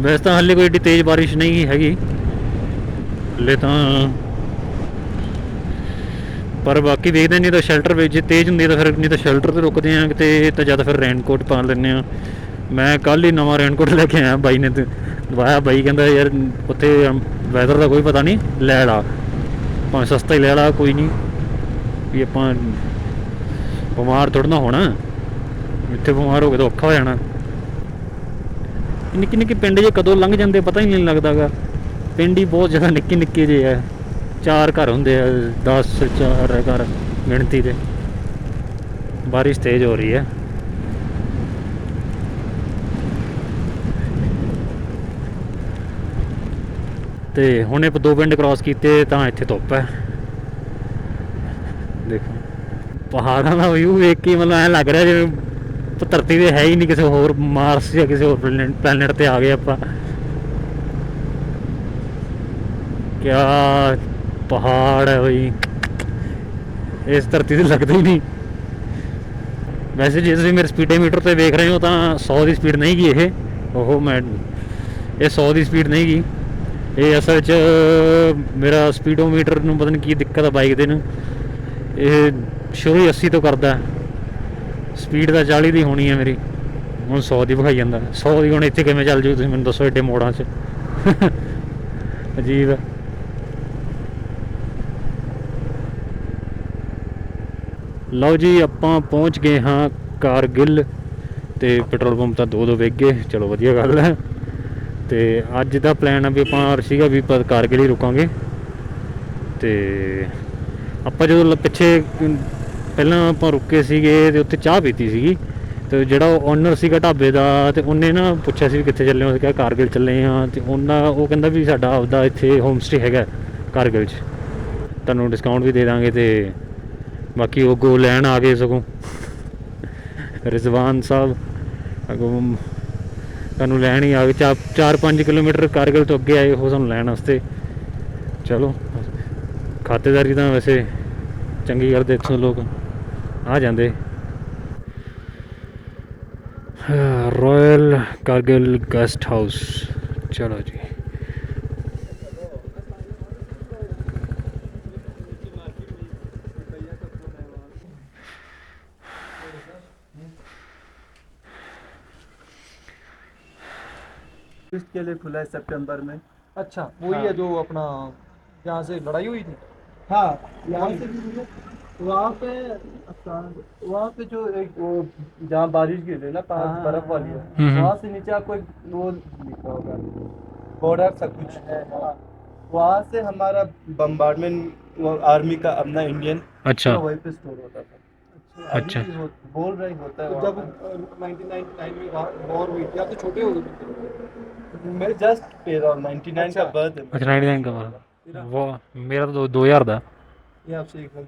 ਵੈਸੇ ਤਾਂ ਹਾਲੇ ਕੋਈ ਏਡੀ ਤੇਜ਼ ਬਾਰਿਸ਼ ਨਹੀਂ ਹੈਗੀ। ਹਲੇ ਤਾਂ ਪਰ ਬਾਕੀ ਦੇਖਦੇ ਨਹੀਂ ਤਾਂ ਸ਼ੈਲਟਰ ਵਿੱਚ ਜੇ ਤੇਜ਼ ਹੁੰਦੀ ਤਾਂ ਫਿਰ ਨਹੀਂ ਤਾਂ ਸ਼ੈਲਟਰ ਤੇ ਰੁਕਦੇ ਆ ਕਿਤੇ ਤਾਂ ਜਾਂ ਤਾਂ ਫਿਰ ਰੇਨਕੋਟ ਪਾ ਲੈਂਦੇ ਆ ਮੈਂ ਕੱਲ ਹੀ ਨਵਾਂ ਰੇਨਕੋਟ ਲੈ ਕੇ ਆਇਆ ਬਾਈ ਨੇ ਦਵਾਇਆ ਬਾਈ ਕਹਿੰਦਾ ਯਾਰ ਉੱਥੇ ਵੈਦਰ ਦਾ ਕੋਈ ਪਤਾ ਨਹੀਂ, ਲੈ ਲਾ। ਭਾਵੇਂ ਸਸਤਾ ਹੀ ਲੈ ਲਾ, ਕੋਈ ਨਹੀਂ। ਵੀ ਆਪਾਂ ਬਿਮਾਰ ਥੋੜ੍ਹਾ ਨਾ ਹੋਣਾ। ਇੱਥੇ ਬਿਮਾਰ ਹੋ ਕੇ ਤਾਂ ਔਖਾ ਹੋ ਜਾਣਾ। ਨਿੱਕੇ ਨਿੱਕੇ ਪਿੰਡ ਜੇ ਕਦੋਂ ਲੰਘ ਜਾਂਦੇ ਪਤਾ ਹੀ ਨਹੀਂ ਲੱਗਦਾਗਾ। ਪਿੰਡ ਹੀ ਬਹੁਤ ਜ਼ਿਆਦਾ ਨਿੱਕੇ ਨਿੱਕੇ ਜੇ ਆ ਚਾਰ ਘਰ ਹੁੰਦੇ ਆ 10 ਚਾਰ ਘਰ ਗਿਣਤੀ ਦੇ। ਬਾਰਿਸ਼ ਤੇਜ਼ ਹੋ ਰਹੀ ਹੈ। ਤੇ ਹੁਣੇ ਦੋ ਪਿੰਡ ਕ੍ਰਾਸ ਕੀਤੇ, ਤਾਂ ਇੱਥੇ ਧੁੱਪ ਹੈ। ਦੇਖੋ। ਪਹਾੜਾਂ ਦਾ ਵਿਊ ਵੇਖ ਕੇ ਮਤਲਬ ਐ ਲੱਗ ਰਿਹਾ ਜਿਵੇਂ ਧਰਤੀ ਤੇ ਹੈ ਹੀ ਨਹੀਂ ਕਿਸੇ ਹੋਰ ਮਾਰਸ ਜਾਂ ਕਿਸੇ ਹੋਰ ਪਲੈਨਟ ਤੇ ਆ ਗਏ ਆਪਾਂ। ਕਿਆ ਪਹਾੜ ਹੈ ਬਈ। ਇਸ ਧਰਤੀ ਤੇ ਲੱਗਦਾ ਹੀ ਨਹੀਂ। ਵੈਸੇ ਜੇ ਤੁਸੀਂ ਮੇਰੇ ਸਪੀਡੋਮੀਟਰ ਤੇ ਵੇਖ ਰਹੇ ਹੋ ਤਾਂ 100 ਦੀ ਸਪੀਡ ਨਹੀਂ ਗਈ ਇਹ। ਉਹ ਮੈਂ ਇਹ 100 ਦੀ ਸਪੀਡ ਨਹੀਂ ਗਈ। ਇਹ ਅਸਲ 'ਚ ਮੇਰਾ ਸਪੀਡੋਮੀਟਰ ਨੂੰ ਪਤਾ ਨਹੀਂ ਕੀ ਦਿੱਕਤ ਆ ਬਾਈਕ ਦੇ ਨੂੰ। ਇਹ ਸ਼ੁਰੂ ਹੀ 80 ਤੋਂ ਕਰਦਾ। ਸਪੀਡ ਤਾਂ 40 ਦੀ ਹੋਣੀ ਹੈ ਮੇਰੀ। ਹੁਣ 100 ਦੀ ਵਿਖਾਈ ਜਾਂਦਾ। 100 ਦੀ ਹੁਣ ਇੱਥੇ ਕਿਵੇਂ ਚੱਲ ਜੂ ਤੁਸੀਂ ਮੈਨੂੰ ਦੱਸੋ ਏਡੇ ਮੋੜਾਂ 'ਚ। ਅਜੀਬ ਹੈ। ਲਓ ਜੀ, ਆਪਾਂ ਪਹੁੰਚ ਗਏ ਹਾਂ ਕਾਰਗਿਲ ਤੇ ਪੈਟਰੋਲ ਪੰਪ ਤਾਂ ਦੋ ਦੋ ਵੇਖ ਗਏ। ਚਲੋ ਵਧੀਆ ਗੱਲ ਹੈ। ਤੇ ਅੱਜ ਦਾ ਪਲਾਨ ਆ ਵੀ ਆਪਾਂ ਸੀਗਾ ਵੀ ਆਪਾਂ ਕਾਰਗਿਲ ਹੀ ਰੁਕਾਂਗੇ। ਤੇ ਆਪਾਂ ਜਦੋਂ ਪਿੱਛੇ ਪਹਿਲਾਂ ਆਪਾਂ ਰੁਕੇ ਸੀਗੇ ਤੇ ਉੱਥੇ ਚਾਹ ਪੀਤੀ ਸੀਗੀ ਤੇ ਜਿਹੜਾ ਓਨਰ ਸੀਗਾ ਢਾਬੇ ਦਾ ਤੇ ਉਹਨੇ ਨਾ ਪੁੱਛਿਆ ਸੀ ਵੀ ਕਿੱਥੇ ਚੱਲੇ ਹੋ, ਅਸੀਂ ਕਿਹਾ ਕਾਰਗਿਲ ਚੱਲੇ ਹਾਂ ਤੇ ਉਹਨਾਂ, ਉਹ ਕਹਿੰਦਾ ਵੀ ਸਾਡਾ ਆਪਦਾ ਇੱਥੇ ਹੋਮ ਸਟੇ ਹੈਗਾ ਕਾਰਗਿਲ 'ਚ। ਤੁਹਾਨੂੰ ਡਿਸਕਾਊਂਟ ਵੀ ਦੇ ਦਾਂਗੇ ਤੇ ਬਾਕੀ ਉਹ ਗੋ ਲੈਣ ਆ ਗਏ ਸਗੋਂ। ਰਿਜ਼ਵਾਨ ਸਾਹਿਬ, ਅਗੋਂ ਤੁਹਾਨੂੰ ਲੈਣ ਹੀ ਆ ਗਏ। 4-5 ਕਿਲੋਮੀਟਰ ਕਾਰਗਿਲ ਤੋਂ ਅੱਗੇ ਆਏ, ਉਹ ਸਾਨੂੰ ਲੈਣ ਵਾਸਤੇ। ਚਲੋ, ਖਾਤੇਦਾਰੀ ਤਾਂ ਵੈਸੇ ਚੰਗੀ ਕਰਦੇ ਇੱਥੋਂ ਲੋਕ। ਆ ਜਾਂਦੇ ਰਾਇਲ ਕਾਰਗਿਲ ਗੈਸਟ ਹਾਊਸ ਚਲੋ ਜੀ टूरिस्ट के लिए खुला है सितंबर में अच्छा वही है जो अपना जहाँ से लड़ाई हुई थी हाँ यहाँ से भी मुझे वहाँ पे वहाँ पे जो एक वो जहाँ बारिश गिरी ना पास हाँ, बर्फ़ वाली हाँ, हम्म, है वहाँ से नीचे आपको एक वो लिखा होगा बॉर्डर सा कुछ। है। वहाँ से हमारा बम्बार्डमेंट आर्मी का अपना इंडियन अच्छा। वहीं पे स्टोर होता था। अच्छा। हो- बोल रहे होता है तो जब नाइनटीन नाइन में वॉर हुई थी आप तो छोटे हो गए। मैं जस्ट पेरा नाइनटी नाइन का अच्छा। बर्थ है अच्छा 99 का वाला वो मेरा तो 2000 ਦਾ ये आपसे एक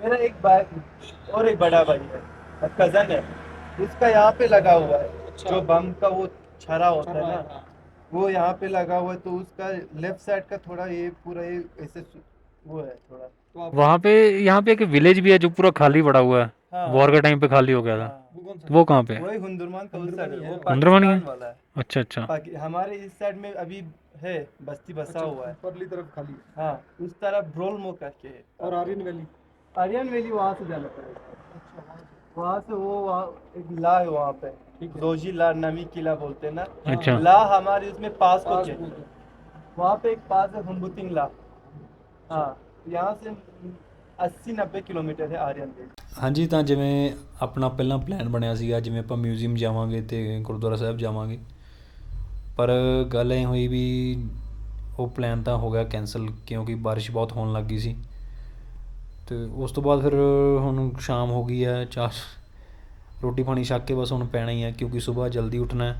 मेरा एक भाई और एक बड़ा भाई है कज़न है उसका यहाँ पे लगा हुआ है। अच्छा। जो बम का वो छरा होता है ना हाँ। वो यहाँ पे लगा हुआ है तो उसका लेफ़्ट साइड का थोड़ा ये पूरा ये ऐसे वो है थोड़ा। तो वहाँ पे यहाँ पे एक विलेज भी है जो पूरा खाली पड़ा हुआ है। हाँ। वॉर के टाइम पे खाली हो गया था। हाँ। वो कहाँ पे वही हुंदुरमान का उस साइड है वो हुंदुरमानी वाला है। अच्छा अच्छा। हमारे इस साइड में अभी है बस्ती बसा अच्छा, हुआ है। परली तरफ़ खाली है। हाँ उस तरफ़ ब्रोलमो करके है। और आर्यन वैली? आर्यन वैली वहाँ से जाना पड़ेगा अच्छा वहाँ से। वहाँ से वो वहाँ एक ला है वहाँ पे ठीक है। रोजी ला नमी किला बोलते हैं ना अच्छा ला हमारे उसमें पास को पास चाहिए बोल दो। वहाँ पे एक पास है हुम्बुतिंग ला हाँ यहाँ से अस्सी नब्बे किलोमीटर है आर्यन वैली ਹਾਂਜੀ ਤਾਂ ਜਿਵੇਂ ਆਪਣਾ ਪਹਿਲਾਂ ਪਲਾਨ ਬਣਿਆ ਸੀਗਾ ਜਿਵੇਂ ਆਪਾਂ ਮਿਊਜ਼ੀਅਮ ਜਾਵਾਂਗੇ ਤੇ ਗੁਰਦੁਆਰਾ ਸਾਹਿਬ ਜਾਵਾਂਗੇ ਪਰ ਗੱਲ ਇਹ ਹੋਈ ਵੀ ਉਹ ਪਲਾਨ ਤਾਂ ਹੋ ਗਿਆ ਕੈਨਸਲ ਕਿਉਂਕਿ ਬਾਰਿਸ਼ ਬਹੁਤ ਹੋਣ ਲੱਗ ਗਈ ਸੀ ਅਤੇ ਉਸ ਤੋਂ ਬਾਅਦ ਫਿਰ ਹੁਣ ਸ਼ਾਮ ਹੋ ਗਈ ਹੈ, ਚਾਹ ਰੋਟੀ ਪਾਣੀ ਛੱਕ ਕੇ ਬਸ ਹੁਣ ਪੈਣਾ ਹੀ ਹੈ ਕਿਉਂਕਿ ਸੁਬਾਹ ਜਲਦੀ ਉੱਠਣਾ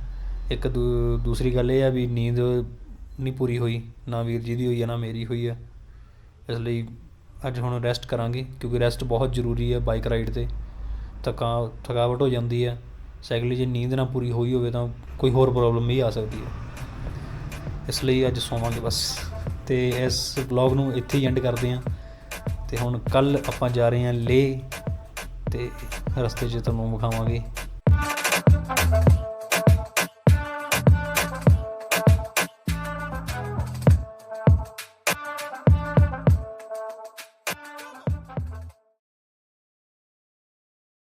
ਇੱਕ ਦੂ- ਦੂਸਰੀ ਗੱਲ ਇਹ ਹੈ ਵੀ ਨੀਂਦ ਨਹੀਂ ਪੂਰੀ ਹੋਈ, ਨਾ ਵੀਰ ਜੀ ਦੀ ਹੋਈ ਹੈ, ਨਾ ਮੇਰੀ ਹੋਈ ਹੈ। ਇਸ ਲਈ ਅੱਜ ਹੁਣ ਰੈਸਟ ਕਰਾਂਗੇ ਕਿਉਂਕਿ ਰੈਸਟ ਬਹੁਤ ਜ਼ਰੂਰੀ ਹੈ ਬਾਈਕ ਰਾਈਡ ਤੇ। ਥਕਾ, ਥਕਾਵਟ ਹੋ ਜਾਂਦੀ ਹੈ। ਸਾਈਕਲ ਜੇ ਨੀਂਦ ਨਾ ਪੂਰੀ ਹੋਈ ਹੋਵੇ ਤਾਂ ਕੋਈ ਹੋਰ ਪ੍ਰੋਬਲਮ ਵੀ ਆ ਸਕਦੀ ਹੈ। ਇਸ ਲਈ ਅੱਜ ਸੋਵਾਂਗੇ ਬਸ। ਤੇ ਇਸ ਵਲੌਗ ਨੂੰ ਇੱਥੇ ਹੀ ਐਂਡ ਕਰਦੇ ਹਾਂ। ਤੇ ਹੁਣ ਕੱਲ ਆਪਾਂ ਜਾ ਰਹੇ ਹਾਂ ਲੇਹ ਤੇ ਰਸਤੇ 'ਚ ਤੁਹਾਨੂੰ ਵਿਖਾਵਾਂਗੇ।